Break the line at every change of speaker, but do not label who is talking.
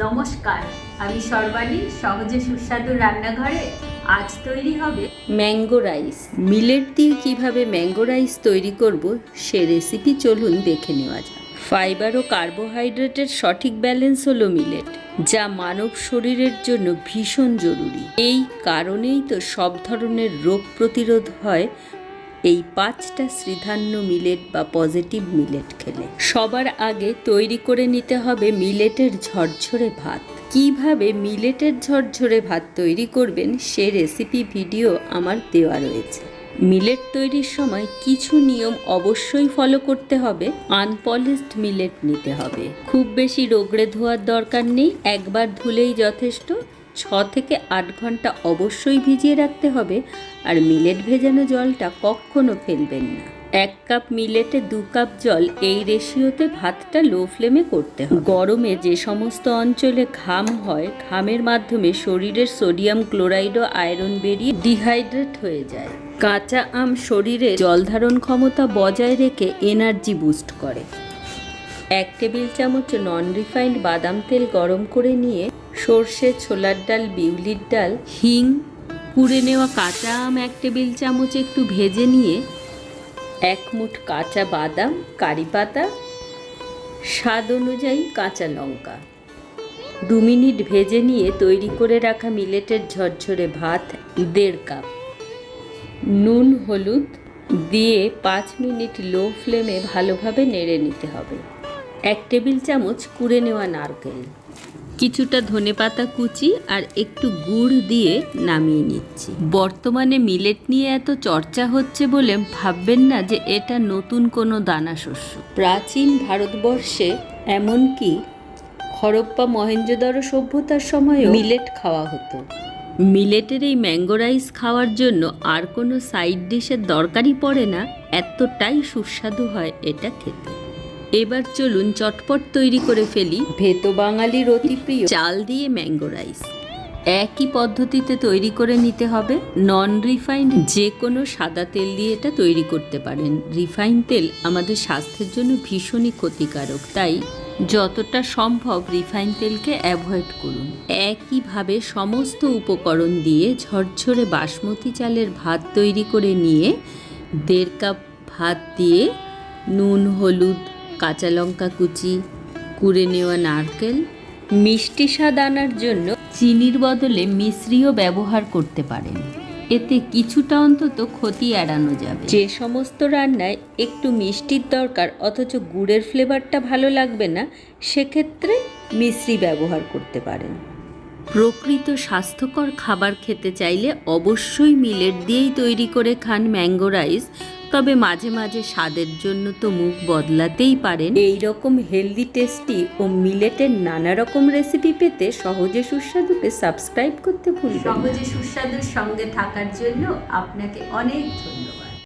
নমস্কার, আমি সর্বাণী, সহজে সুস্বাদু রান্নাঘরে আজ তৈরি হবে ম্যাঙ্গো রাইস। মিলেট দিয়ে কীভাবে ম্যাঙ্গো রাইস তৈরি করব সে রেসিপি চলুন দেখে নেওয়া যাক। ফাইবার ও কার্বোহাইড্রেটের সঠিক ব্যালেন্স হলো মিলেট যা মানব শরীরের জন্য ভীষণ জরুরি। এই কারণেই তো সব ধরনের রোগ প্রতিরোধ হয় এই পাঁচটা শ্রীধান্য মিলেট বা পজিটিভ মিলেট খেলে। সবার আগে তৈরি করে নিতে হবে মিলেটের ঝরঝরে ভাত। কীভাবে মিলেটের ঝরঝরে ভাত তৈরি করবেন সে রেসিপি ভিডিও আমার দেওয়া রয়েছে। মিলেট তৈরির সময় কিছু নিয়ম অবশ্যই ফলো করতে হবে। আনপলিশড মিলেট নিতে হবে। খুব বেশি রোগড়ে ধোয়ার দরকার নেই, একবার ধুলেই যথেষ্ট। ছ থেকে আট ঘণ্টা অবশ্যই ভিজিয়ে রাখতে হবে আর মিলেট ভেজানো জলটা কখনো ফেলবেন না। এক কাপ মিলেটে দু কাপ জল এই রেশিওতে ভাতটা লো ফ্লেমে করতে হবে। গরমে যে সমস্ত অঞ্চলে ঘাম হয়, ঘামের মাধ্যমে শরীরের সোডিয়াম ক্লোরাইড ও আয়রন বেরিয়ে ডিহাইড্রেট হয়ে যায়। কাঁচা আম শরীরে জলধারণ ক্ষমতা বজায় রেখে এনার্জি বুস্ট করে। এক টেবিল চামচ নন রিফাইন্ড বাদাম তেল গরম করে নিয়ে সর্ষে, ছোলার ডাল, বিউলির ডাল, হিং কুড়ে নেওয়া কাঁচা আম এক টেবিল চামচ একটু ভেজে নিয়ে এক মুঠ কাঁচা বাদাম, কারি পাতা, স্বাদ অনুযায়ী কাঁচা লঙ্কা। দু মিনিট ভেজে নিয়ে তৈরি করে রাখা মিলেটের ঝরঝরে ভাত, দেড় কাপ। নুন, হলুদ দিয়ে পাঁচ মিনিট লো ফ্লেমে ভালোভাবে নেড়ে নিতে হবে। এক টেবিল চামচ কুড়ে নেওয়া নারকেল। কিছুটা ধনেপাতা কুচি আর একটু গুড় দিয়ে নামিয়ে নিচ্ছি। বর্তমানে মিলেট নিয়ে এত চর্চা হচ্ছে বলে ভাববেন না যে এটা নতুন কোনো দানা শস্য প্রাচীন ভারতবর্ষে এমনকি হরপ্পা মহেঞ্জোদারো সভ্যতার সময়ও মিলেট খাওয়া হতো। মিলেটের এই ম্যাঙ্গো রাইস খাওয়ার জন্য আর কোনো সাইড ডিশের দরকারই পড়ে না, এতটাই সুস্বাদু হয় এটা খেতে। এবার চলুন চটপট তৈরি করে ফেলি ভেতো বাঙালির অতি প্রিয় চাল দিয়ে ম্যাঙ্গো রাইস। একই পদ্ধতিতে তৈরি করে নিতে হবে নন রিফাইন্ড যে কোনো সাদা তেল দিয়ে এটা তৈরি করতে পারেন। রিফাইন তেল আমাদের স্বাস্থ্যের জন্য ভীষণই ক্ষতিকারক। তাই যতটা সম্ভব রিফাইন তেলকে অ্যাভয়েড করুন। একইভাবে সমস্ত উপকরণ দিয়ে ঝরঝরে বাসমতি চালের ভাত তৈরি করে নিয়ে দেড় কাপ ভাত দিয়ে নুন, হলুদ কাঁচা লঙ্কা কুচি, কুড়ে নেওয়া নারকেল, মিষ্টি স্বাদ আনার জন্য চিনির বদলে মিশ্রিও ব্যবহার করতে পারেন। এতে কিছুটা অন্তত ক্ষতি এড়ানো যাবে। যে সমস্ত রান্নায় একটু মিষ্টির দরকার, অথচ গুড়ের ফ্লেভারটা ভালো লাগবে না, সেক্ষেত্রে মিশ্রি ব্যবহার করতে পারেন। প্রকৃত স্বাস্থ্যকর খাবার খেতে চাইলে অবশ্যই মিলেট দিয়েই তৈরি করে খান ম্যাঙ্গো রাইস তবে মাঝে মাঝে স্বাদের জন্য তো মুখ বদলাতেই পারেন। এই রকম হেলদি টেস্টি ও মিলেটের নানা রকম রেসিপি পেতে সহজে সুস্বাদুকে সাবস্ক্রাইব করতে ভুলবেন সহজে সুস্বাদুর সঙ্গে থাকার জন্য আপনাকে অনেক ধন্যবাদ।